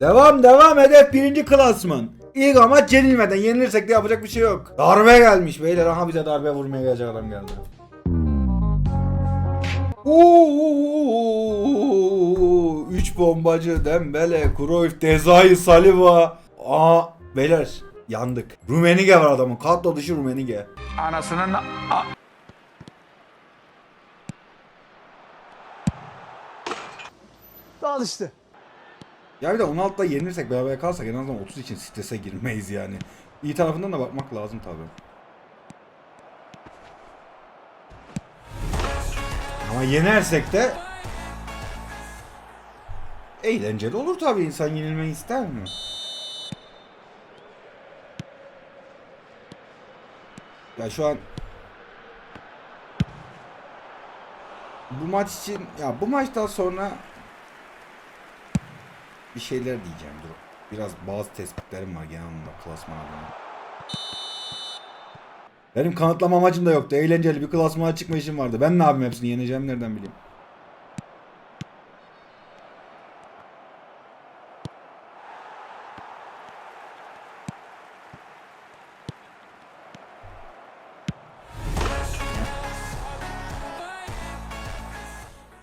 Devam devam hedef birinci klasman. İlk amaç yenilmeden yenilirsek de yapacak bir şey yok. Darbe gelmiş beyler aha bize darbe vurmaya gelecek adam geldi. Uuu, üç bombacı Dembele, Cruyff, Dezay, Saliba. Aa beyler yandık. Rumenige var adamın. Kadro dışı Rumenige. Anasının Al işte. Ya bir de 16'da yenilirsek beraber kalsak en azından 30 için strese girmeyiz yani. İyi tarafından da bakmak lazım tabi. Ama yenersek de eğlenceli olur tabi insan yenilmeyi ister mi? Ya şu an bu maç için ya bu maçtan sonra bir şeyler diyeceğim dur. Biraz bazı tespitlerim var genel anlamda klasman adına. Benim kanıtlama amacım da yoktu. Eğlenceli bir klasmana çıkma işim vardı. Ben ne yapayım hepsini yeneceğim nereden bileyim.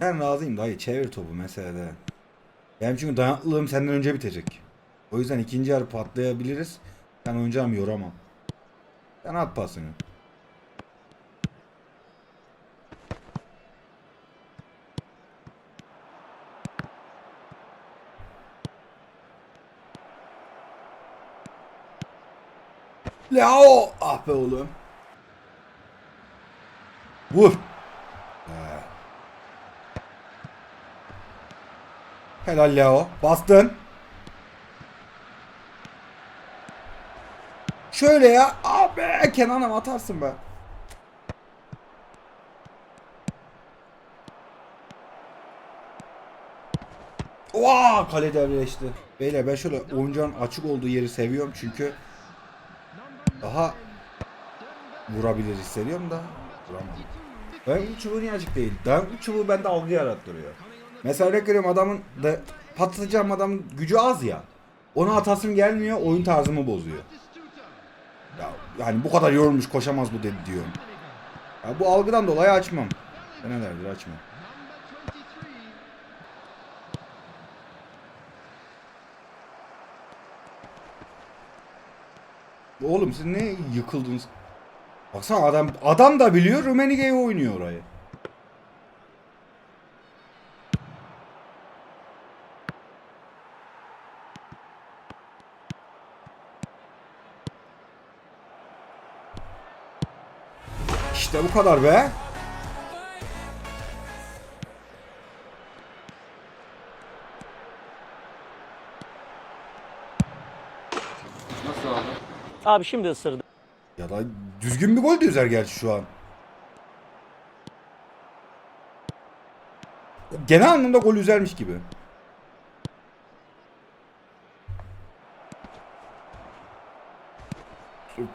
Ben razıyım dayı çevir topu meselede. Benim çünkü dayanıklılığım senden önce bitecek. O yüzden ikinci yarı patlayabiliriz. Ben oyuncağımı yoramam. Sen at pasını. Leo! Ah be oğlum. Vur. Helal Leo. Bastın. Şöyle ya. Abi Kenan'ım atarsın be. Oha kale devreleşti. Beyler ben şöyle oyuncağın açık olduğu yeri seviyorum çünkü daha vurabilir hissediyorum da vuramam. Dayanıklı çubuğu niye açık değil? Dayanıklı çubuğu bende algı yarattırıyor. Mesela örnek veriyorum adamın da patlatacağım adamın gücü az ya. Ona atasım gelmiyor oyun tarzımı bozuyor. Ya, yani bu kadar yorulmuş koşamaz bu dedi diyorum. Ya bu algıdan dolayı açmam. Senelerdir açmam. Oğlum siz ne yıkıldınız? Baksana adam adam da biliyor Rumenige'yi oynuyor orayı. İşte bu kadar be. Abi şimdi ısırdı. Ya da düzgün bir gol de üzer gerçi şu an. Genel anlamda gol üzermiş gibi.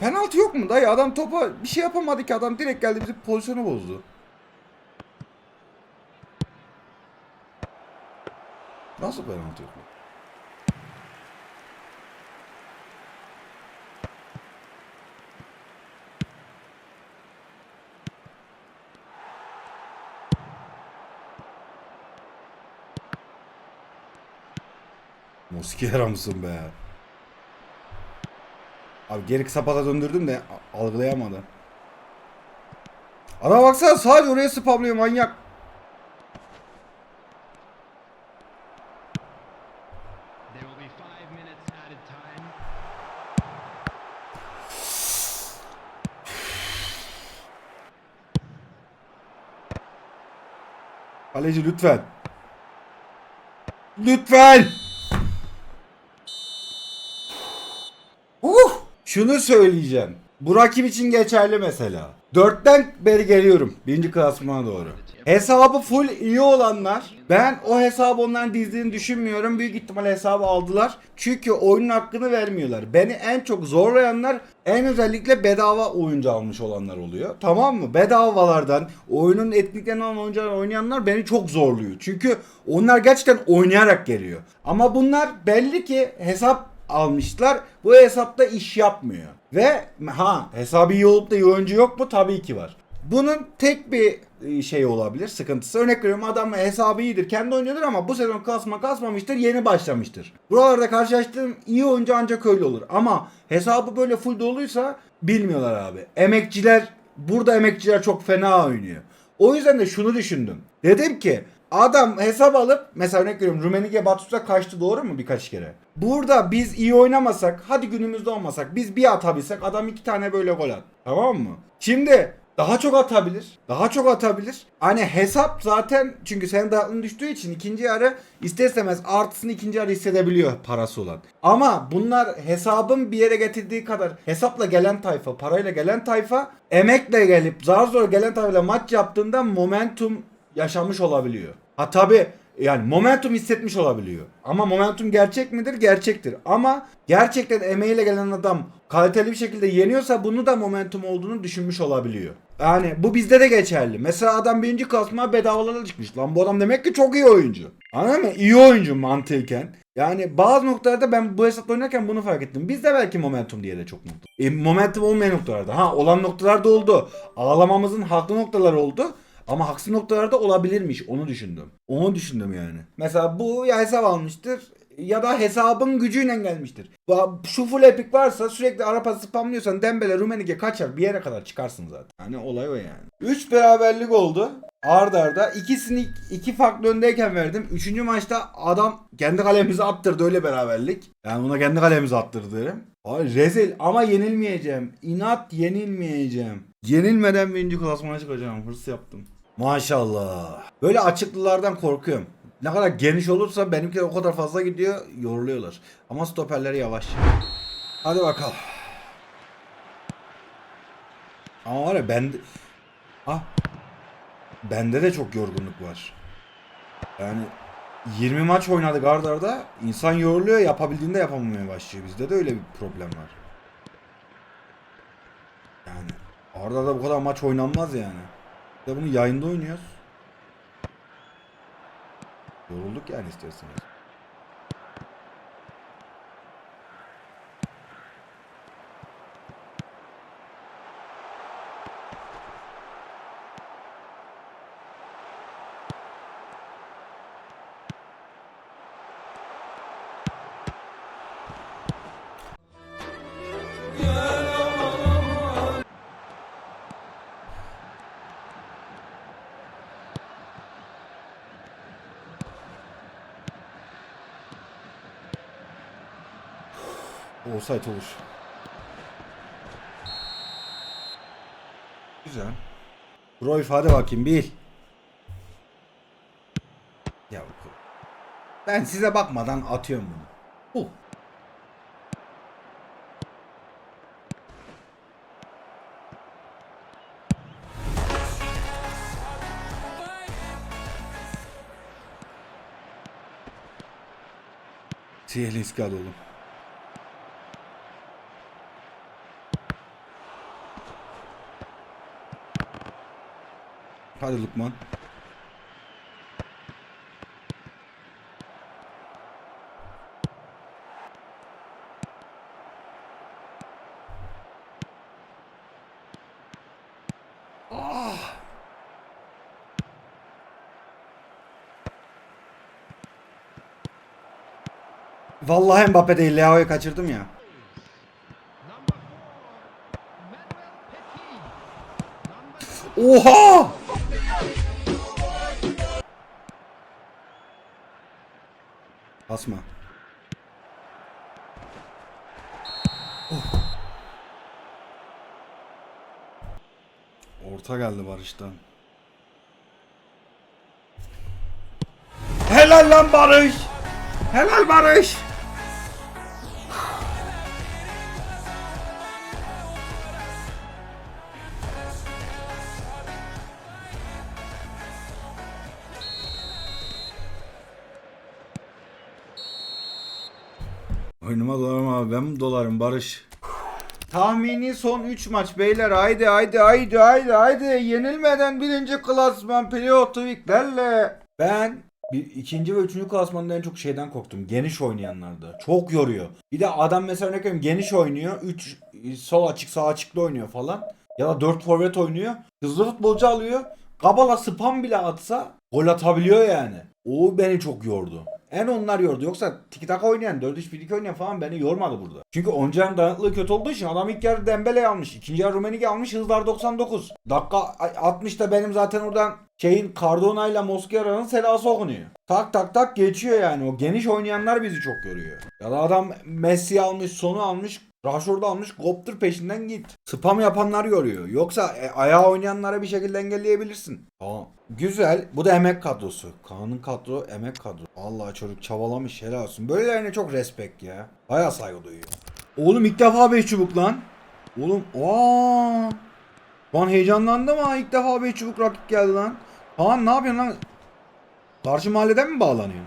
Penaltı yok mu dayı? Adam topa bir şey yapamadı ki adam direkt geldi bizi pozisyonu bozdu. Nasıl penaltı yok? Moskera mısın be? Abi geri kısa pata döndürdüm de algılayamadı. Ana baksana sadece oraya spamlıyor manyak. Kaleci lütfen. Lütfen. Şunu söyleyeceğim. Bu rakip için geçerli mesela. Dörtten beri geliyorum. Birinci klasmana doğru. Hesabı full iyi olanlar ben o hesabı onların dizdiğini düşünmüyorum. Büyük ihtimal hesabı aldılar. Çünkü oyunun hakkını vermiyorlar. Beni en çok zorlayanlar en özellikle bedava oyuncu almış olanlar oluyor. Tamam mı? Bedavalardan oyunun etkinliklerini alan oyuncular oynayanlar beni çok zorluyor. Çünkü onlar gerçekten oynayarak geliyor. Ama bunlar belli ki hesap almışlar. Bu hesapta iş yapmıyor. Ve ha hesabı iyi olup da iyi oyuncu yok mu? Tabii ki var. Bunun tek bir e, şey olabilir, sıkıntısı. Örnek veriyorum adam hesabı iyidir, kendi oynuyordur ama bu sezon kasma kasmamıştır, yeni başlamıştır. Buralarda karşılaştığım iyi oyuncu ancak öyle olur. Ama hesabı böyle full doluysa bilmiyorlar abi. Emekçiler, burada emekçiler çok fena oynuyor. O yüzden de şunu düşündüm. Dedim ki adam hesap alıp mesela örnek veriyorum Rumenige Batus'a kaçtı doğru mu birkaç kere? Burada biz iyi oynamasak hadi günümüzde olmasak biz bir atabilsek adam iki tane böyle gol at. Tamam mı? Şimdi daha çok atabilir. Daha çok atabilir. Hani hesap zaten çünkü senin dağıtlığın düştüğü için ikinci yarı ister istemez artısını ikinci yarı hissedebiliyor parası olan. Ama bunlar hesabın bir yere getirdiği kadar hesapla gelen tayfa, parayla gelen tayfa emekle gelip zar zor gelen tayfayla maç yaptığında momentum yaşamış olabiliyor. Ha tabi yani momentum hissetmiş olabiliyor. Ama momentum gerçek midir? Gerçektir. Ama gerçekten emeğiyle gelen adam kaliteli bir şekilde yeniyorsa bunu da momentum olduğunu düşünmüş olabiliyor. Yani bu bizde de geçerli. Mesela adam birinci kasma bedavalara çıkmış. Lan bu adam demek ki çok iyi oyuncu. Anladın mı? İyi oyuncu mantıken. Yani bazı noktalarda ben bu hesapla oynarken bunu fark ettim. Bizde belki momentum diye de çok mutlu. E, momentum olmayan noktalarda. Ha olan noktalarda oldu. Ağlamamızın haklı noktaları oldu. Ama haksız noktalarda olabilirmiş. Onu düşündüm. Onu düşündüm yani. Mesela bu ya hesap almıştır ya da hesabın gücüyle gelmiştir. Şu full epic varsa sürekli Arap'a spamlıyorsan Dembele Rumenige kaçar bir yere kadar çıkarsın zaten. Hani olay o yani. 3 beraberlik oldu. Arda arda. İkisini iki farklı öndeyken verdim. Üçüncü maçta adam kendi kalemize attırdı öyle beraberlik. Yani buna kendi kalemize attırdı derim. Ay rezil ama yenilmeyeceğim. İnat yenilmeyeceğim. Yenilmeden birinci klasmana çıkacağım. Hırs yaptım. Maşallah. Böyle açıklılardan korkuyorum. Ne kadar geniş olursa benimki o kadar fazla gidiyor. Yoruluyorlar. Ama stoperleri yavaş. Hadi bakalım. Ama var ya bende... Ah. Bende de çok yorgunluk var. Yani 20 maç oynadık arda arda. İnsan yoruluyor yapabildiğinde yapamamaya başlıyor. Bizde de öyle bir problem var. Yani arda arda bu kadar maç oynanmaz yani. Bunu yayında oynuyoruz. Yorulduk yani isterseniz. Offside olur. Güzel. Royf hadi bakayım bil. Ya ben size bakmadan atıyorum bunu. Uh. Siyehli hadi oğlum. Hadi Lukman. Vallahi Mbappe değil Leao'yu kaçırdım ya. Oha! Basma. Oh. Orta geldi Barış'tan. Helal lan Barış! Helal Barış! Oyunuma dolarım abi ben dolarım Barış? Tahmini son 3 maç beyler haydi haydi haydi haydi haydi yenilmeden birinci klasman playoff tweaklerle. Ben bir ikinci ve üçüncü klasmanda en çok şeyden korktum. Geniş oynayanlarda. Çok yoruyor. Bir de adam mesela örnek veriyorum geniş oynuyor. 3 sol açık sağ açıkta oynuyor falan. Ya da 4 forvet oynuyor. Hızlı futbolcu alıyor. Kabala spam bile atsa gol atabiliyor yani. O beni çok yordu. En onlar yordu. Yoksa tiki taka oynayan, 4-3-1-2 oynayan falan beni yormadı burada. Çünkü Oncan dayanıklığı kötü olduğu için adam ilk yarı Dembele almış. ikinci yarı Rumenigi almış. Hızlar 99. Dakika 60'da benim zaten oradan şeyin Cardona ile Mosquera'nın selası okunuyor. Tak tak tak geçiyor yani. O geniş oynayanlar bizi çok görüyor. Ya da adam Messi almış, sonu almış, Rashford'u almış, Goptur peşinden git. Spam yapanlar yoruyor. Yoksa e, ayağa oynayanlara bir şekilde engelleyebilirsin. Tamam. Güzel. Bu da emek kadrosu. Kaan'ın kadro emek kadro. Vallahi çocuk çabalamış helal olsun. Böylelerine çok respekt ya. Baya saygı duyuyor. Oğlum ilk defa 5 çubuk lan. Oğlum aa. Lan heyecanlandım ha ilk defa 5 çubuk rakip geldi lan. Kaan ne yapıyorsun lan? Karşı mahalleden mi bağlanıyor?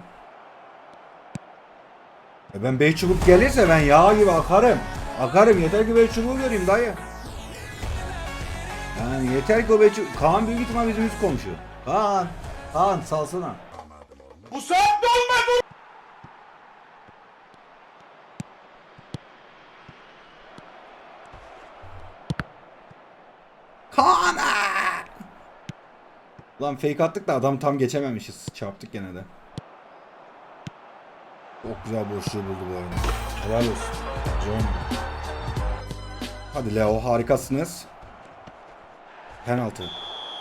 E ben 5 çubuk gelirse ben yağ gibi akarım. Akarım yeter ki 5 çubuğu göreyim dayı. Yani yeter ki o 5 çubuk. Kaan büyük ihtimal bizim üst komşu. Kaan. Kaan salsana. Bu saatte olmadı. Kaan! aa! Lan fake attık da adam tam geçememişiz. Çarptık gene de. Çok güzel boşluğu buldu bu oyunu. Helal olsun. Oynadı. Hadi Leo harikasınız. Penaltı.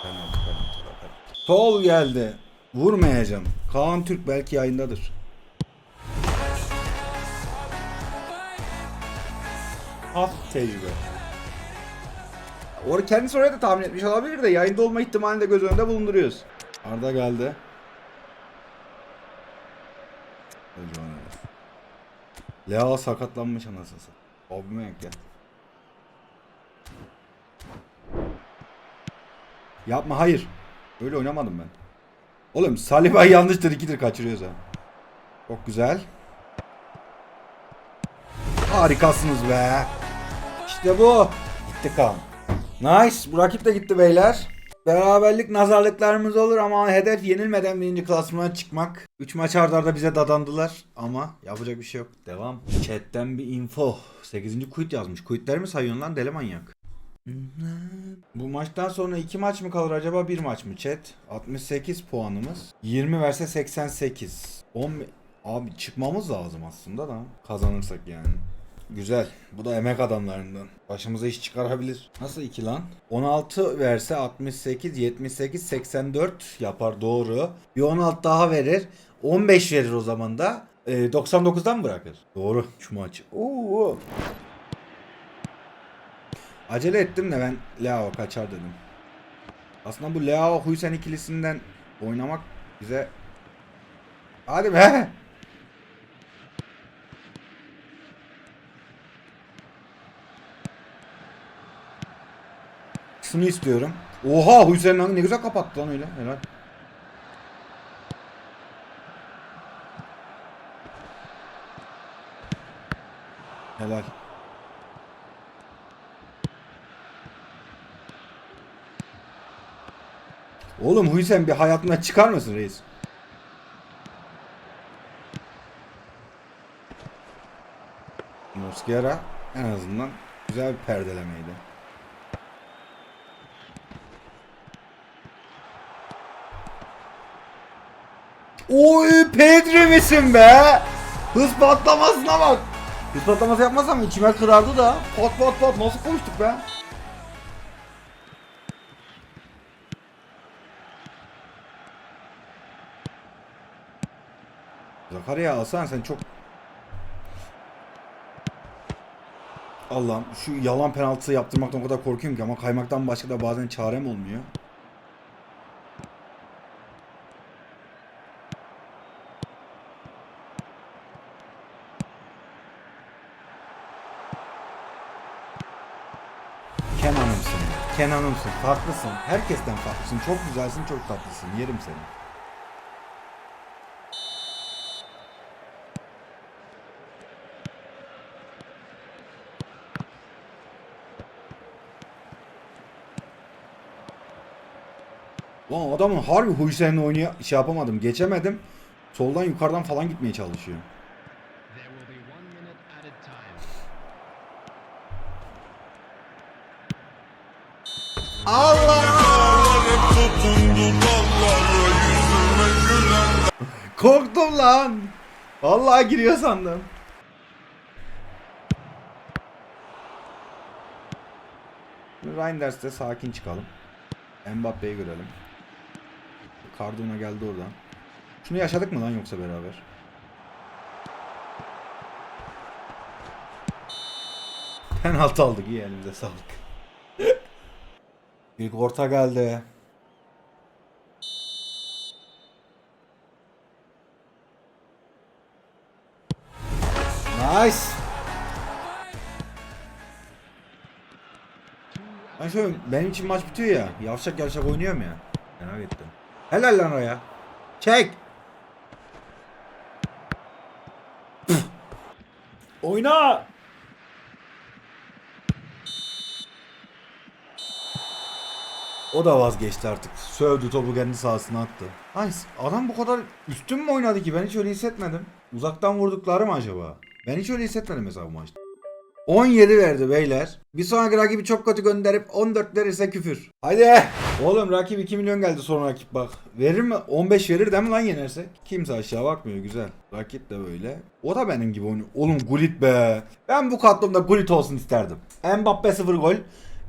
Penaltı, penaltı, penaltı. Sol geldi. Vurmayacağım. Kaan Türk belki yayındadır. Ah tecrübe. Or kendisi oraya da tahmin etmiş olabilir de yayında olma ihtimalini de göz önünde bulunduruyoruz. Arda geldi. Lea sakatlanmış anasını satayım. Abime yak gel. Yapma hayır. Öyle oynamadım ben. Oğlum Saliba yanlıştır ikidir kaçırıyoruz ha. Çok güzel. Harikasınız be. İşte bu. Gitti kan. Nice. Bu rakip de gitti beyler. Beraberlik nazarlıklarımız olur ama hedef yenilmeden birinci klasmana çıkmak. 3 maç arda arda bize dadandılar ama yapacak bir şey yok. Devam. Chat'ten bir info. 8. quit yazmış. Quitler mi sayıyorsun lan deli manyak? Bu maçtan sonra 2 maç mı kalır acaba 1 maç mı chat? 68 puanımız. 20 verse 88. 10 Abi çıkmamız lazım aslında da kazanırsak yani. Güzel. Bu da emek adamlarından. Başımıza iş çıkarabilir. Nasıl 2 lan? 16 verse 68, 78, 84 yapar doğru. Bir 16 daha verir. 15 verir o zaman da. E, 99'dan mı bırakır? Doğru. Şu maç. Oo. Acele ettim de ben Leao kaçar dedim. Aslında bu Leao Huysen ikilisinden oynamak bize... Hadi be! Şunu istiyorum. Oha Hüseyin ne güzel kapattı lan öyle. Helal. Helal. Oğlum Hüseyin bir hayatına çıkar mısın reis? Mosquera en azından güzel bir perdelemeydi. Oy Pedri misin be? Hız patlamasına bak. Hız patlaması yapmasam içime kırardı da. Pat pat pat nasıl konuştuk be? Zakaria alsan sen çok Allah'ım şu yalan penaltı yaptırmaktan o kadar korkuyorum ki ama kaymaktan başka da bazen çarem olmuyor. Kenan'ımsın. Farklısın. Herkesten farklısın. Çok güzelsin, çok tatlısın. Yerim seni. Lan adamın harbi Huysen'le oynaya şey yapamadım. Geçemedim. Soldan yukarıdan falan gitmeye çalışıyor. Korktum lan. Vallahi giriyor sandım. Reinders'te sakin çıkalım. Mbappe'yi görelim. Cardona geldi oradan. Şunu yaşadık mı lan yoksa beraber? Penaltı aldık iyi elimize sağlık. İlk orta geldi. Nice. Ben şöyle benim için maç bitiyor ya. Yavşak yavşak oynuyorum ya. Merak ettim. Helal lan oraya. Çek. Oyna. O da vazgeçti artık. Sövdü topu kendi sahasına attı. Nice. Adam bu kadar üstün mü oynadı ki? Ben hiç öyle hissetmedim. Uzaktan vurdukları mı acaba? Ben hiç öyle hissetmedim mesela bu maçta. 17 verdi beyler. Bir sonraki rakibi çok kötü gönderip 14 verirse küfür. Haydi. Oğlum rakip 2 milyon geldi sonra rakip bak. Verir mi? 15 verir değil mi lan yenersek? Kimse aşağı bakmıyor güzel. Rakip de böyle. O da benim gibi oynuyor. Oğlum Gullit be. Ben bu kadromda Gullit olsun isterdim. Mbappe 0 gol.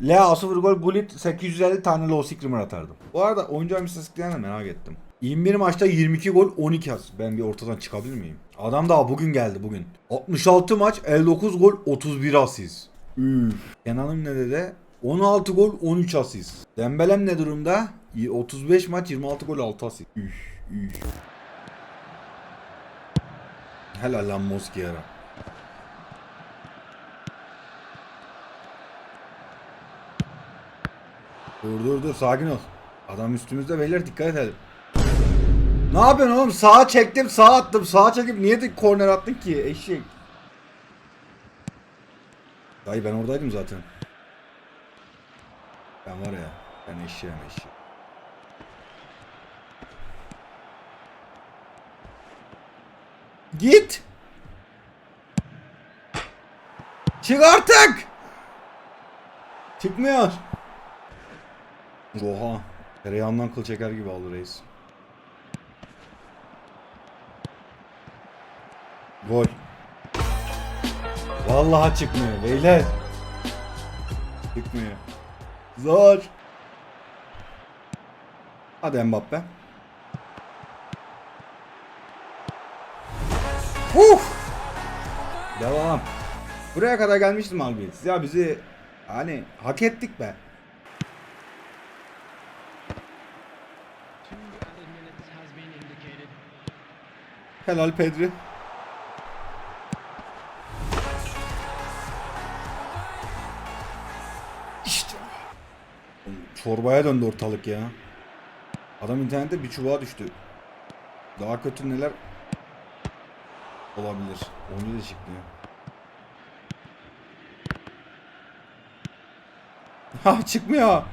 Lea 0 gol. Gullit 850 tane low screamer atardım. Bu arada oyuncu istatistiklerini merak ettim. 21 maçta 22 gol 12 as. Ben bir ortadan çıkabilir miyim? Adam daha bugün geldi bugün. 66 maç 59 gol 31 asist. Üf. Kenan'ım ne dedi? 16 gol 13 asist. Dembelem ne durumda? Y- 35 maç 26 gol 6 asist. Üf, üf. Helal lan Moskiera. Dur dur dur sakin ol. Adam üstümüzde beyler dikkat edelim. Ne yapıyorsun oğlum? Sağa çektim, sağa attım. Sağa çekip niye de korner attın ki eşek? Dayı ben oradaydım zaten. Ben var ya, ben eşeğim eşeğim. Git! Çık artık! Çıkmıyor. Oha. Tereyağından kıl çeker gibi aldı reis. Gol. Vallahi çıkmıyor beyler. Çıkmıyor. Zor. Hadi Mbappe. Uf. Devam. Buraya kadar gelmiştim abi. Ya bizi hani hak ettik be. Helal Pedri. İşte. Çorbaya döndü ortalık ya. Adam internette bir çubuğa düştü. Daha kötü neler olabilir. Oyuncu da çıkmıyor. Ha çıkmıyor.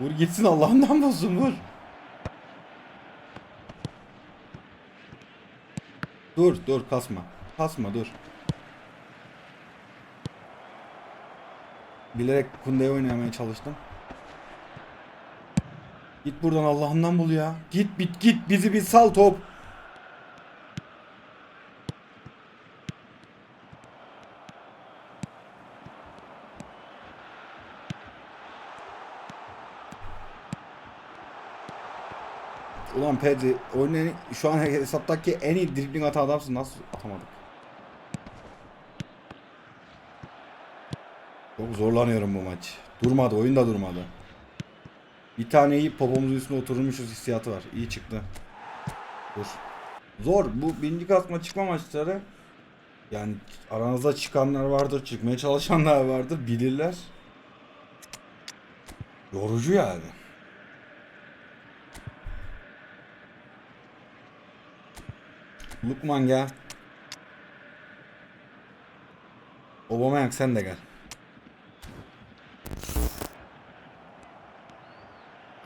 Vur gitsin Allah'ından bulsun vur. Dur dur kasma. Kasma dur. Bilerek Kunde'ye oynamaya çalıştım. Git buradan Allah'ından bul ya. Git bit git bizi bir sal top. Ulan Pedri oyunun şu an hesaptaki en iyi dribbling atan adamsın nasıl atamadık? Çok zorlanıyorum bu maç. Durmadı oyun da durmadı. Bir tane iyi popomuzun üstüne oturmuşuz hissiyatı var. İyi çıktı. Dur. Zor. Bu birinci kasma çıkma maçları yani aranızda çıkanlar vardır, çıkmaya çalışanlar vardır, bilirler. Yorucu yani. Lukman gel. Obama sen de gel.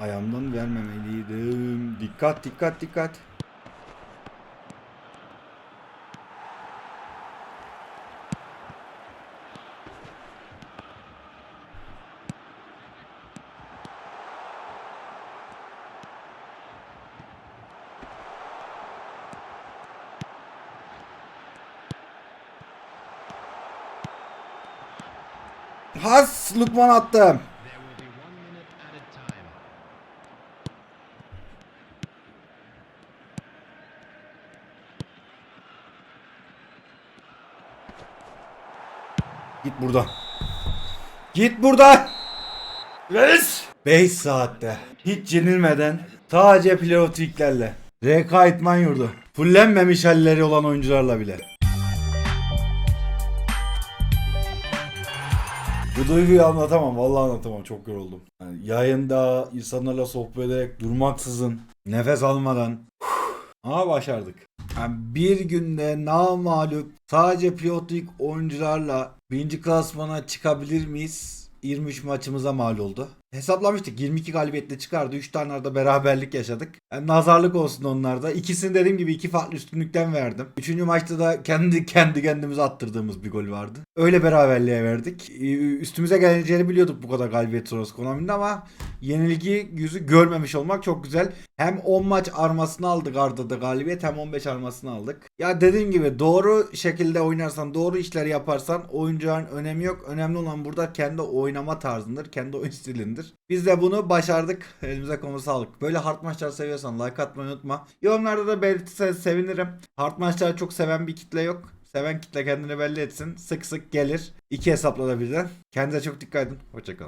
ayağımdan vermemeliydim. Dikkat dikkat dikkat. Lukman time. Git buradan. Git buradan. Reis. 5 saatte. Hiç yenilmeden sadece playotiklerle. RK İtman Yurdu. Fullenmemiş halleri olan oyuncularla bile. Bu duyguyu anlatamam. Vallahi anlatamam. Çok yoruldum. Yani yayında insanlarla sohbet ederek durmaksızın, nefes almadan ama başardık. Yani bir günde namalup sadece pilotik oyuncularla birinci klasmana çıkabilir miyiz? 23 maçımıza mal oldu. Hesaplamıştık 22 galibiyetle çıkardı. 3 tane arada beraberlik yaşadık. Yani nazarlık olsun onlarda. İkisini dediğim gibi iki farklı üstünlükten verdim. Üçüncü maçta da kendi kendi kendimize attırdığımız bir gol vardı. Öyle beraberliğe verdik. Ee, Üstümüze geleceğini biliyorduk bu kadar galibiyet sonrası Konami'nin ama yenilgi yüzü görmemiş olmak çok güzel. Hem 10 maç armasını aldık Arda'da galibiyet hem 15 armasını aldık. Ya dediğim gibi doğru şekilde oynarsan, doğru işler yaparsan oyuncağın önemi yok. Önemli olan burada kendi oynama tarzındır, kendi oyun stilindir. Biz de bunu başardık. Elimize konu sağlık. Böyle hard maçlar seviyorsan like atmayı unutma. Yorumlarda da belirtirsen sevinirim. Hard maçları çok seven bir kitle yok. Seven kitle kendini belli etsin. Sık sık gelir. İki hesapla da birden. Kendinize çok dikkat edin. Hoşçakalın.